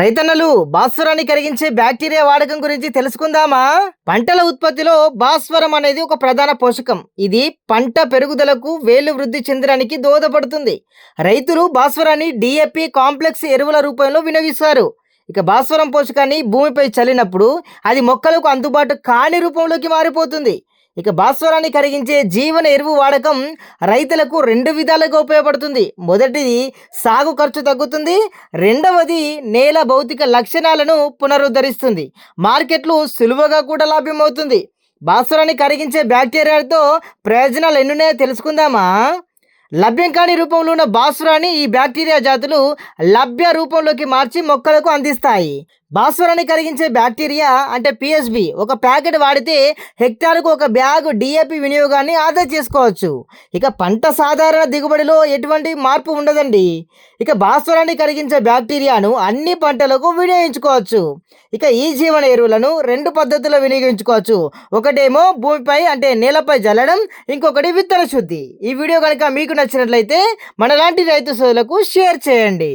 రైతన్నలు భాస్వరాన్ని కరిగించే బ్యాక్టీరియా వాడకం గురించి తెలుసుకుందామా? పంటల ఉత్పత్తిలో భాస్వరం అనేది ఒక ప్రధాన పోషకం. ఇది పంట పెరుగుదలకు వేలు వృద్ధి చెందడానికి దోహదపడుతుంది. రైతులు భాస్వరాన్ని డిఎపి కాంప్లెక్స్ ఎరువుల రూపంలో వినియోగిస్తారు. ఇక భాస్వరం పోషకాన్ని భూమిపై చల్లినప్పుడు అది మొక్కలకు అందుబాటు కాని రూపంలోకి మారిపోతుంది. ఇక భాస్వరాన్ని కరిగించే జీవన ఎరువు వాడకం రైతులకు రెండు విధాలుగా ఉపయోగపడుతుంది. మొదటిది సాగు ఖర్చు తగ్గుతుంది. రెండవది నేల భౌతిక లక్షణాలను పునరుద్ధరిస్తుంది. మార్కెట్లు సులువుగా కూడా లభ్యమవుతుంది. భాస్వరాన్ని కరిగించే బ్యాక్టీరియాతో ప్రయోజనాలు ఎన్నున్నాయో తెలుసుకుందామా? లభ్యం కాని రూపంలో ఉన్న భాస్వరాన్ని ఈ బ్యాక్టీరియా జాతులు లభ్య రూపంలోకి మార్చి మొక్కలకు అందిస్తాయి. భాస్వరాన్ని కరిగించే బ్యాక్టీరియా అంటే పిఎస్బి ఒక ప్యాకెట్ వాడితే హెక్టార్కు ఒక బ్యాగ్ డిఏపి వినియోగాన్ని ఆదా చేసుకోవచ్చు. ఇక పంట సాధారణ దిగుబడిలో ఎటువంటి మార్పు ఉండదండి. ఇక భాస్వరాన్ని కరిగించే బ్యాక్టీరియాను అన్ని పంటలకు వినియోగించుకోవచ్చు. ఇక ఈ జీవన ఎరువులను రెండు పద్ధతుల్లో వినియోగించుకోవచ్చు. ఒకటేమో భూమిపై అంటే నేలపై జల్లడం ఇంకొకటి విత్తన శుద్ధి. ఈ వీడియో కనుక మీకు నచ్చినట్లయితే మనలాంటి రైతు సోదరులకు షేర్ చేయండి.